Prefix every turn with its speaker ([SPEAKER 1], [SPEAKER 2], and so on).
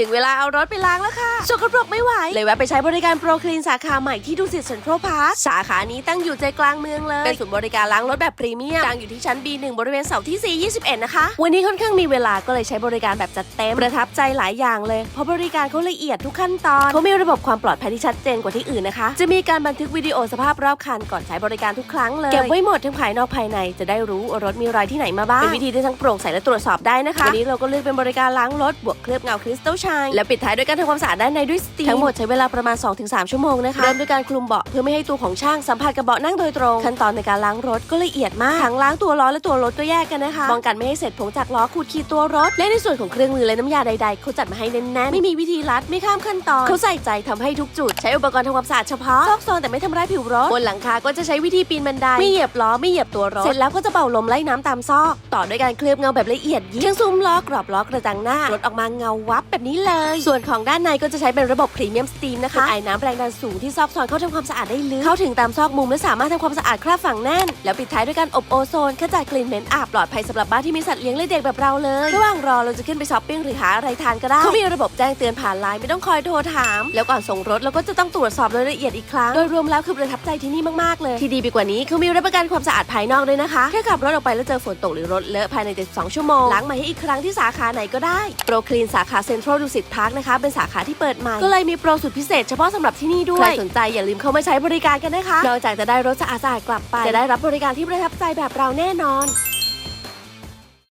[SPEAKER 1] ถึงเวลาเอารถไปล้างแล้วค่ะสกปรกไม่ไหว เลยแวะไปใช้บริการโปรคลีนสาขาใหม่ที่ดูสิตเซ็นทรัลพาร์คสาขานี้ตั้งอยู่ใจกลางเมืองเลย เป็นศูนย์บริการล้างรถแบบพรีเมียมตั้งอยู่ที่ชั้น B1 บริเวณเสาที่ 4 21 นะคะ วันนี้ค่อนข้างมีเวลาก็เลยใช้บริการแบบจัดเต็มประทับใจหลายอย่างเลย เพราะบริการเขาละเอียดทุกขั้นตอนเขามีระบบความปลอดภัยที่ชัดเจนกว่าที่อื่นนะคะ จะมีการบันทึกวิดีโอสภาพรอบคันก่อนใช้บริการทุกครั้งเลยเก็บไว้หมดทั้งภายนอกภายในจะได้รู้ว่ารถมีรอยที่ไหนมาบ้างเป็นวิธีที่ทั้งโปร่งใสและตรวจสอบได้นะคะวันนี้เราก็เลือกเป็นบริการล้างรถบวกเคลือบเงาคริสตัลชาย และปิดท้ายด้วยการทำความสะอาดด้านในด้วยสตีมทั้งหมดใช้เวลาประมาณ 2-3 ชั่วโมงนะคะเริ่มด้วยการคลุมเบาะเพื่อไม่ให้ตัวของช่างสัมผัสกับเบาะนั่งโดยตรงขั้นตอนในการล้างรถก็ละเอียดมากทั้งล้างตัวล้อและตัวรถก็แยกกันนะคะป้องกันไม่ให้เศษผงจากล้อขูดขีดตัวรถและในส่วนของเครื่องมือและน้ำยาใด ๆ เขาจัดมาให้แน่นๆไม่มีวิธีลัดไม่ข้ามขั้นตอนเขาใส่ใจทำให้ทุกจุด ใช้อุปกรณ์ทำความสะอาดเฉพาะซอกซอนแต่ไม่ทำร้ายผิวรถบนหลังคาก็จะใช้วิธีปีนบันไดไม่เหยียบล้อไม่เหยียบตัวรถเสร็จแล้วก็จะเป่าลมไล่น้ำตามซอก ต่อด้วยการเคลือบเงาแบบละเอียดยิบเชียงซุ้มล้อกรอบล้อกระจังหน้ารถออกมาเงาวับแบบนี้เลย ส่วนของด้านในก็จะใช้เป็นระบบพรีเมียมสตีมนะคะไอ้น้ำแรงดันสูงที่ซอกซอนเข้าทำความสะอาดได้ลึกเข้าถึงตามซอกมุมและสามารถทำความสะอาดคราบฝังแน่น แล้วปิดท้ายด้วยการอบโอโซนขจัดกลิ่นเหม็นอับปลอดภัยสำหรับบ้านที่มีสัตว์เลี้ยงและเด็กแบบเราเลยระหว่างรอเราจะขึ้นไปช้อปปิ้งหรือหาอะไรทานก็ได้เขามีระบบแจ้งเตือนผ่านไลน์ไม่ต้องคอยโทรถาม แล้วก่อนส่งรถเราก็จะต้องตรวจสอบรายละเอียดอีกครั้งโดยรวมแล้วคือประทับใจที่นี่มากๆเลยที่ดีไปกว่านี้เขามีรับประกันความสะอาดภายนอกด้วยนะคะแค่ขับรถออกไปแล้วเจอฝนตกหรือรถเลอะภายใน 72 ชั่วโมงล้างใหม่ให้อีกครั้งที่สาขาไหนก็ได้โปรคลีนสาขาเซ็นทรัลดูสิตพาร์คนะคะเป็นสาขาที่เปิดใหม่ก็เลยมีโปรสุดพิเศษเฉพาะสำหรับที่นี่ด้วยใครสนใจอย่าลืมเข้ามาใช้บริการกันนะคะนอกจากจะได้รถสะอาดๆกลับไปจะได้รับบริการที่ประทับใจแบบเราแน่นอน